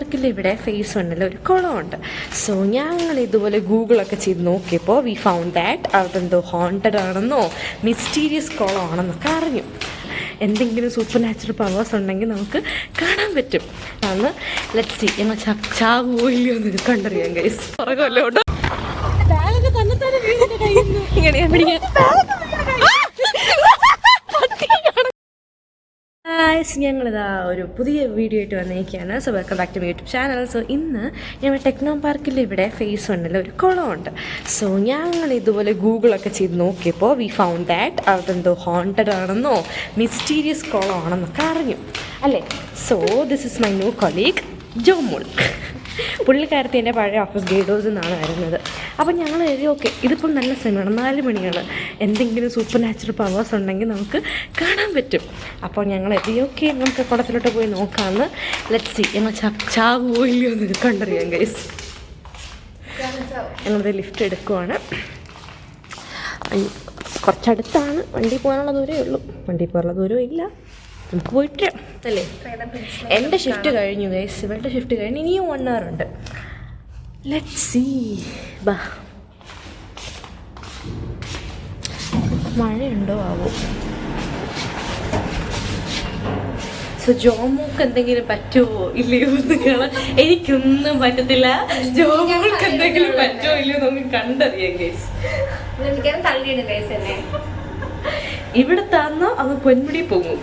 പാർക്കിൽ ഇവിടെ ഫേസ് വണ്ണിൽ ഒരു കുളമുണ്ട്. സോ ഞങ്ങൾ ഇതുപോലെ ഗൂഗിളൊക്കെ ചെയ്ത് നോക്കിയപ്പോൾ വി ഫൗണ്ട് ദാറ്റ് അതെന്തോ ഹോണ്ടഡ് ആണെന്നോ മിസ്റ്റീരിയസ് കുളമാണെന്നൊക്കെ അറിഞ്ഞു. എന്തെങ്കിലും സൂപ്പർ നാച്ചുറൽ പവേഴ്സ് ഉണ്ടെങ്കിൽ നമുക്ക് കാണാൻ പറ്റും. അന്ന് ലെറ്റ് സി ഞങ്ങൾ ചാ ഇല്ലയോ എന്ന് കണ്ടറിയാം ഗൈസ് പുറകല്ലോട്ട് ഇങ്ങനെ പിടിക്കാൻ ഗായ്സ് ഞങ്ങളിതാ ഒരു പുതിയ വീഡിയോ ആയിട്ട് വന്നിരിക്കുകയാണ് so welcome back to YouTube channel so ഇന്ന് ഞങ്ങൾ ടെക്നോ പാർക്കിൽ ഇവിടെ ഫേസ് വണ്ണിൽ ഒരു കുളമുണ്ട്. സോ ഞങ്ങൾ ഇതുപോലെ ഗൂഗിളൊക്കെ ചെയ്ത് നോക്കിയപ്പോൾ വി ഫൗണ്ട് ദാറ്റ് അതെന്തോ ഹോണ്ടഡ് ആണെന്നോ മിസ്റ്റീരിയസ് കുളമാണെന്നൊക്കെ അറിഞ്ഞു. അല്ലേ? So this is my new colleague Jomol പുള്ളിക്കാരത്തി എന്റെ പഴയ ഓഫീസ് ഗൈഡോസ് എന്നാണ് വരുന്നത് അപ്പോൾ ഞങ്ങൾ എഴുതി ഓക്കെ ഇതിപ്പോൾ നല്ല സമയമാണ് നാല് മണിയാണ്. എന്തെങ്കിലും സൂപ്പർ നാച്ചുറൽ പവേഴ്സ് ഉണ്ടെങ്കിൽ നമുക്ക് കാണാൻ പറ്റും. അപ്പോൾ ഞങ്ങൾ എഴുതി ഓക്കെ നമുക്ക് കുളത്തിലോട്ട് പോയി നോക്കാമെന്ന് ലെറ്റ് സി ഞങ്ങൾ ചാവുമോ ഇല്ലയോ എന്ന് കണ്ടറിയാം ഗൈസ് ഞങ്ങളത് ലിഫ്റ്റ് എടുക്കുവാണ്. കുറച്ചടുത്താണ് വണ്ടി പോകാനുള്ള ദൂരമേ ഉള്ളൂ. വണ്ടി പോകാനുള്ള ദൂരവും ഇല്ല. നമുക്ക് പോയിട്ട് അല്ലേ? എന്റെ ഷിഫ്റ്റ് കഴിഞ്ഞു ഗൈസ് ഇവളുടെ ഷിഫ്റ്റ് കഴിഞ്ഞ് ഇനിയും വൺ അവർ ഉണ്ട്. ലെറ്റ് സീ ബാ. മഴയുണ്ടോ ആവോ? സോ ജോമോക്ക് എന്തെങ്കിലും പറ്റുമോ ഇല്ലയോ എന്ന് കാണാൻ എനിക്കൊന്നും പറ്റത്തില്ല. ജോമോക്ക് എന്തെങ്കിലും പറ്റുമോ ഇല്ലയോ നമുക്ക് കണ്ടറിയാം ഗൈസ് തള്ളിയിടും ഗൈസ് എന്നെ. ഇവിടെ തന്നോ അങ്ങ് പൊന്മുടി പോകും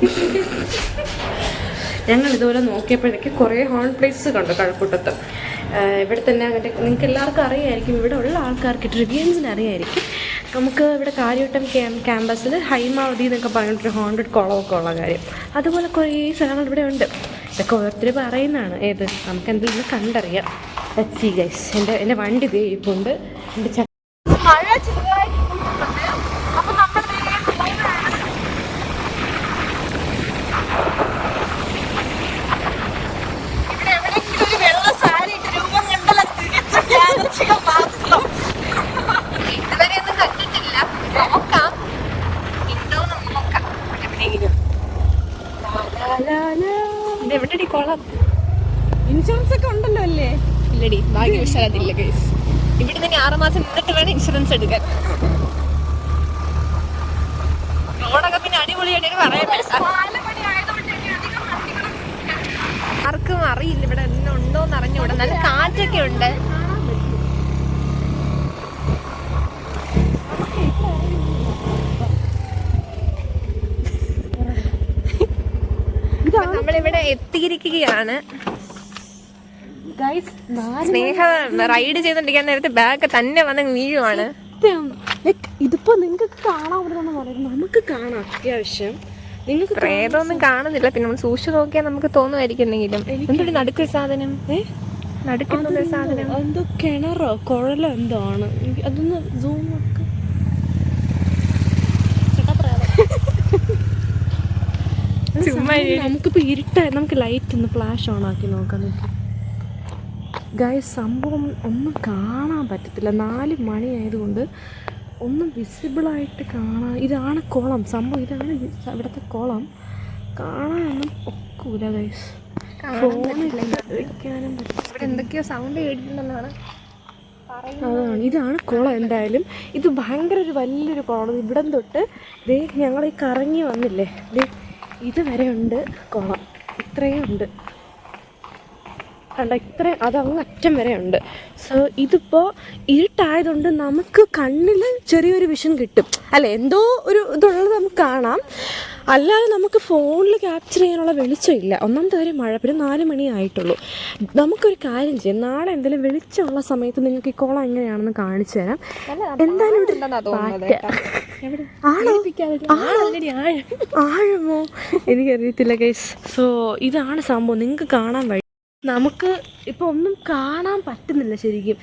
ഞങ്ങൾ ഇതുപോലെ നോക്കിയപ്പോഴേക്ക് കുറേ ഹോൺ പ്ലേസ് കണ്ടു കഴക്കൂട്ടത്ത്. ഇവിടെ തന്നെ അങ്ങനെ നിങ്ങൾക്ക് എല്ലാവർക്കും അറിയായിരിക്കും ഇവിടെ ഉള്ള ആൾക്കാർക്ക് ട്രിബ്യൂൺസിന് അറിയായിരിക്കും. നമുക്ക് ഇവിടെ കാര്യവട്ടം ക്യാം ക്യാമ്പസിൽ ഹൈമാവതി എന്നൊക്കെ പറഞ്ഞിട്ടൊരു ഹോണ്ടഡ് കുളമൊക്കെ ഉള്ള കാര്യം. അതുപോലെ കുറേ സ്ഥലങ്ങൾ ഇവിടെ ഉണ്ട്. ഇതൊക്കെ ഓരോരുത്തർ പറയുന്നതാണ്. ഏത്? നമുക്ക് എന്തെങ്കിലും കണ്ടറിയാം. എച്ച് ഗൈസ് എന്റെ എന്റെ വണ്ടി ദേ ഇരിപ്പുണ്ട് എന്റെ ച മഴ ചെറുതായിട്ട് അപ്പൊ നമ്മൾ ഇവിടെ എവിടെയെങ്കിലും ഒരു വെള്ള സാരി ഇട്ട് രൂപം കണ്ടല്ല തികച്ചും യാദൃച്ഛികം മാത്രം ഇതുവരെ ഒന്നും കണ്ടിട്ടില്ല നോക്കാം ഉണ്ടോന്ന് നോക്കാം എവിടെയെങ്കിലും ഇത് എവിടെടി കുളം? ഇൻഷുറൻസ് ഒക്കെ ഉണ്ടല്ലോ അല്ലേ? ഇല്ലടി ഭാഗ്യവശാൽ അതില്ല കേസ് ഇവിടെ തന്നെ ആറ് മാസം നിന്നിട്ട് വേണം ഇൻഷുറൻസ് എടുക്കാൻ. റോഡൊക്കെ പിന്നെ അടിപൊളിയായിട്ട് പറയാൻ ആർക്കും അറിയില്ല ഇവിടെ എന്നുണ്ടോന്ന് അറിഞ്ഞൂടാ നല്ല കാറ്റൊക്കെ ഉണ്ട്. നമ്മളിവിടെ എത്തിയിരിക്കുകയാണ്. സ്നേഹ റൈഡ് ചെയ്തോണ്ടിരിക്കാൻ നേരത്തെ ബാഗ് തന്നെ വന്ന് വീഴുവാണ്. ഇതിപ്പോ നിങ്ങൾക്ക് കാണാൻ പറ്റുന്ന പറയുന്നത് നമുക്ക് കാണാം അത്യാവശ്യം. നിങ്ങൾക്ക് പ്രേതമൊന്നും കാണുന്നില്ല. പിന്നെ നമ്മൾ സൂക്ഷിച്ചു നോക്കിയാൽ നമുക്ക് തോന്നുമായിരിക്കുന്നെങ്കിലും എന്തൊരു നടുക്ക് സാധനം നടുക്കുന്ന സാധനം? എന്തോ കിണറോ കുഴലോ എന്തോ ആണ്. അതൊന്ന് സൂം ഒക്കെ ചുമ്മാ നമുക്കിപ്പോ ഇരുട്ടായി നമുക്ക് ലൈറ്റ് ഒന്ന് ഫ്ലാഷ് ഓൺ ആക്കി നോക്കാം ഗായ സംഭവം ഒന്നും കാണാൻ പറ്റത്തില്ല. നാല് മണി ആയതുകൊണ്ട് ഒന്നും വിസിബിളായിട്ട് കാണാൻ ഇതാണ് കുളം. സംഭവം ഇതാണ് ഇവിടുത്തെ കുളം. കാണാനൊന്നും ഒക്കൂല ഗൈസ് എന്തൊക്കെയോ സൗണ്ട് കേട്ടിട്ടുണ്ടെന്നാണ് അതാണ്. ഇതാണ് കുളം എന്തായാലും. ഇത് ഭയങ്കര ഒരു വലിയൊരു കുളം ഇവിടം തൊട്ട് ദേ ഞങ്ങൾ ഈ കറങ്ങി വന്നില്ലേ? ദേ ഇതുവരെ ഉണ്ട് കോളം ഇത്രയും ഉണ്ട്. കണ്ട? ഇത്ര അത് അങ്ങ് അറ്റം വരെ ഉണ്ട് സോ ഇതിപ്പോൾ ഇരുട്ടായതുകൊണ്ട് നമുക്ക് കണ്ണിൽ ചെറിയൊരു വിഷൻ കിട്ടും. അല്ല? എന്തോ ഒരു ഇതുള്ളത് നമുക്ക് കാണാം. അല്ലാതെ നമുക്ക് ഫോണിൽ ക്യാപ്ചർ ചെയ്യാനുള്ള വെളിച്ചമില്ല ഒന്നാമത്തെ കാര്യം മഴ. പിന്നെ നാല് മണി ആയിട്ടുള്ളൂ. നമുക്കൊരു കാര്യം ചെയ്യാം. നാളെ എന്തെങ്കിലും വെളിച്ചമുള്ള സമയത്ത് നിങ്ങൾക്ക് ഈ കോളം എങ്ങനെയാണെന്ന് കാണിച്ചു തരാം. എന്തായാലും. ആണോ? ആഴമോ? എനിക്കറിയത്തില്ല കേസ് സോ ഇതാണ് സംഭവം. നിങ്ങൾക്ക് കാണാൻ വഴി നമുക്ക് ഇപ്പൊ ഒന്നും കാണാൻ പറ്റുന്നില്ല ശരിക്കും.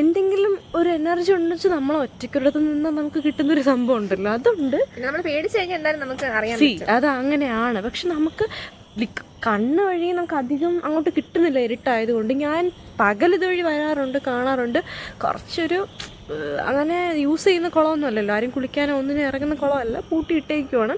എന്തെങ്കിലും ഒരു എനർജി ഉണ്ടെന്ന് വെച്ചാൽ നമ്മൾ ഒറ്റയ്ക്കൊരിടത്ത് നിന്ന് നമുക്ക് കിട്ടുന്ന ഒരു സംഭവം ഉണ്ടല്ലോ. അതുണ്ട്. നമ്മൾ പേടിച്ചു കഴിഞ്ഞാൽ എന്തായാലും നമുക്ക് അറിയാൻ സി അത് അങ്ങനെയാണ്. പക്ഷെ നമുക്ക് കണ്ണ് വഴി നമുക്ക് അധികം അങ്ങോട്ട് കിട്ടുന്നില്ല ഇരുട്ടായതുകൊണ്ട്. ഞാൻ പകൽ ഇതുവഴി വരാറുണ്ട് കാണാറുണ്ട്. കുറച്ചൊരു അങ്ങനെ യൂസ് ചെയ്യുന്ന കുളമൊന്നും അല്ലല്ലോ ആരും കുളിക്കാനോ ഒന്നിനും ഇറങ്ങുന്ന കുളമല്ല. പൂട്ടിയിട്ടേക്കുവാണ്.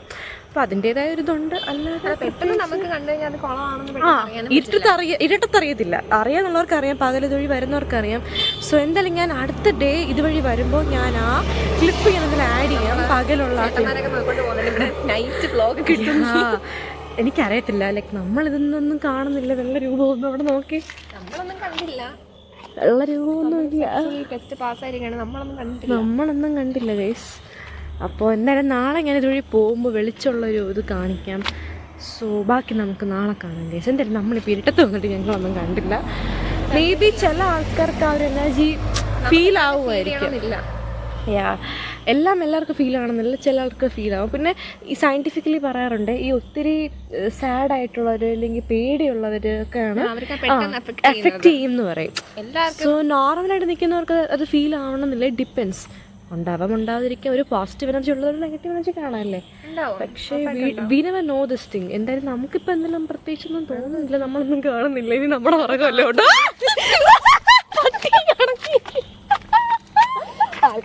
അപ്പം അതിന്റെതായ ഒരു ഇതുണ്ട്. അല്ലാതെ പെട്ടെന്ന് നമുക്ക് കണ്ടു കഴിഞ്ഞാൽ അത് കുളമാണെന്ന് ഇരുട്ടത്ത് അറിയ ഇരുട്ടത്തറിയത്തില്ല അറിയാന്നുള്ളവർക്ക് അറിയാം പകൽ ഇതുവഴി വരുന്നവർക്ക് അറിയാം സോ എന്തായാലും ഞാൻ അടുത്ത ഡേ ഇതുവഴി വരുമ്പോൾ ഞാൻ ആ ക്ലിപ്പ് ഞാൻ അതിൽ ആഡ് ചെയ്യാം. പകലുള്ള നൈറ്റ് വ്ലോഗ് കിട്ടും. ആ, എനിക്കറിയത്തില്ല. ലൈക്ക് നമ്മളിതൊന്നും കാണുന്നില്ല നല്ല രൂപമൊന്നും അവിടെ നോക്കി. നമ്മളൊന്നും കണ്ടില്ല. ടെസ്റ്റ് നമ്മളൊന്നും കണ്ടില്ല നമ്മളൊന്നും കണ്ടില്ല ഗൈസ് അപ്പോൾ എന്തായാലും നാളെ ഞാൻ ഇതുവഴി പോകുമ്പോൾ വെളിച്ചമുള്ളൊരു ഇത് കാണിക്കാം. സോ ബാക്കി നമുക്ക് നാളെ കാണാം ഗൈസ് എന്തായാലും നമ്മളിപ്പോൾ ഇരുട്ടത്ത് വന്നിട്ട് ഞങ്ങളൊന്നും കണ്ടില്ല. മേ ബി ചില ആൾക്കാർക്ക് ആ ഒരു എനർജി ഫീൽ ആവുമായിരിക്കും. എല്ലാം എല്ലാവർക്കും ഫീൽ ആണെന്നില്ല ചില ആൾക്ക് ഫീൽ ആവും. പിന്നെ ഈ സയന്റിഫിക്കലി പറയാറുണ്ട് ഈ ഒത്തിരി സാഡ് ആയിട്ടുള്ളവർ അല്ലെങ്കിൽ പേടിയുള്ളവരൊക്കെയാണ് എഫക്റ്റ് ചെയ്യുമെന്ന് പറയും. സോ നോർമലായിട്ട് നിൽക്കുന്നവർക്ക് അത് ഫീൽ ആവണമെന്നില്ല. ഡിപ്പെൻസ് ഉണ്ടാവാം ഉണ്ടാവാതിരിക്കാം ഒരു പോസിറ്റീവ് എനർജി ഉള്ളവർ നെഗറ്റീവ് എനർജി കാണാല്ലേ? ഉണ്ടാവും. പക്ഷേ we never know this thing എന്തായാലും നമുക്കിപ്പോൾ എന്തെങ്കിലും പ്രത്യേകിച്ചൊന്നും തോന്നുന്നില്ല. നമ്മളൊന്നും കാണുന്നില്ല. ഇനി നമ്മുടെ ഉറക്കമല്ലോ കേട്ടോ പട്ടി കണക്കി.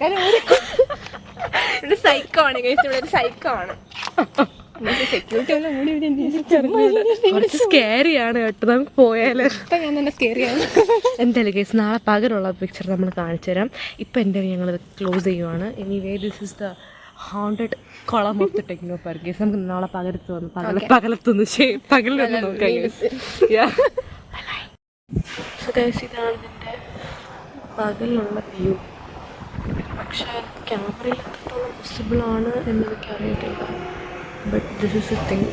ആൾക്കാർ ഇവിടെ സൈക്കോ ആണ് കഴിച്ചു ഇവിടെ ഒരു സൈക്കോ ആണ് സെക്യൂരിറ്റി ഒന്നും കൂടി ഇവിടെ കുറച്ച് കുറച്ച് സ്കേറിയാണ് കേട്ടോ നമുക്ക് പോയാൽ. ഇപ്പൊ ഞാൻ തന്നെ സ്കേറിയാണ് എന്തായാലും കേസ് നാളെ പകലുള്ള പിക്ചർ നമ്മൾ കാണിച്ചു തരാം. ഇപ്പൊ എന്തായാലും ഞങ്ങൾ ക്ലോസ് ചെയ്യുവാണ്. Anyway this is the haunted കൊളം of the techno park case നമുക്ക് നാളെ പകരത്ത് വന്ന് പകല പകലത്തൊന്ന് പകലൊന്ന് നോക്കാം കേസ് കേസ് ഇതാണ് ഇതിന്റെ പകലുള്ള വ്യൂ പക്ഷേ ക്യാമറയിൽ എത്രത്തോളം എനിക്ക് അറിയത്തില്ല. But this is a thing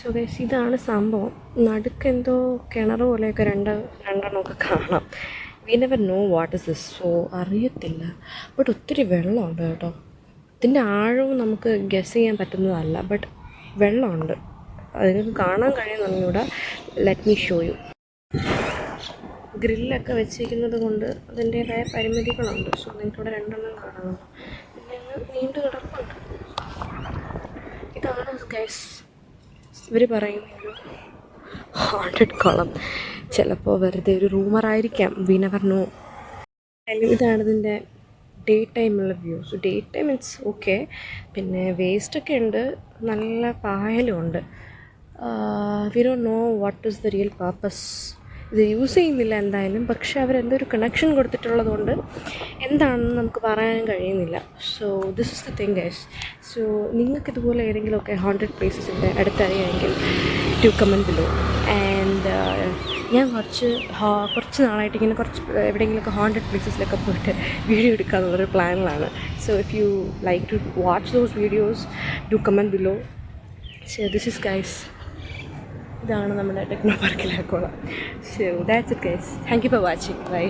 so guys ഇതാണ് സംഭവം. നടുക്കെന്തോ കിണർ പോലെയൊക്കെ രണ്ട് രണ്ടെണ്ണമൊക്കെ കാണാം. We never know what is this so അറിയത്തില്ല. ബട്ട് ഒത്തിരി വെള്ളമുണ്ട് കേട്ടോ. ഇതിന്റെ ആഴവും നമുക്ക് ഗസ് ചെയ്യാൻ പറ്റുന്നതല്ല ബട്ട് വെള്ളമുണ്ട്. അതിനൊക്കെ കാണാൻ കഴിയുന്നുണ്ടെങ്കിൽ ലെറ്റ് മീ ഷോ യു ഗ്രില്ലൊക്കെ വെച്ചിരിക്കുന്നത് കൊണ്ട് അതിന്റേതായ പരിമിതികളുണ്ട്. സോ നിങ്ങൾക്കിവിടെ രണ്ടെണ്ണം കാണാം. പിന്നെ നീണ്ടു കിടപ്പുണ്ട് ഇതാണ് ഗൈസ് ഇവർ പറയും ഒരു ഹോണ്ടഡ് കോളം ചിലപ്പോൾ വെറുതെ ഒരു റൂമറായിരിക്കാം വീണ പറഞ്ഞു ഇതാണ് ഇതിന്റെ day ടൈമുള്ള views day time it's okay പിന്നെ വേസ്റ്റൊക്കെ ഉണ്ട്. നല്ല പായലും ഉണ്ട്. We do know what is the real purpose ഇത് യൂസ് ചെയ്യുന്നില്ല എന്തായാലും. പക്ഷേ അവരെന്തോ ഒരു കണക്ഷൻ കൊടുത്തിട്ടുള്ളത് കൊണ്ട് എന്താണെന്ന് നമുക്ക് പറയാനും കഴിയുന്നില്ല. So this is the thing guys so നിങ്ങൾക്ക് ഇതുപോലെ ഏതെങ്കിലുമൊക്കെ ഹോണ്ടഡ് പ്ലേസസിന്റെ അടുത്തറിയാമെങ്കിൽ ടു കമന്റ് ബിലോ ആൻഡ് ഞാൻ കുറച്ച് കുറച്ച് നാളായിട്ട് ഇങ്ങനെ കുറച്ച് എവിടെയെങ്കിലുമൊക്കെ ഹോണ്ടഡ് പ്ലേസസിലൊക്കെ പോയിട്ട് വീഡിയോ എടുക്കാന്നുള്ളൊരു പ്ലാനിലാണ് so if you like to watch those videos do comment below so this is guys ഇതാണ് നമ്മുടെ ടെക്നോ പാർക്കിലെ കുളം. So that's it guys thank you for watching bye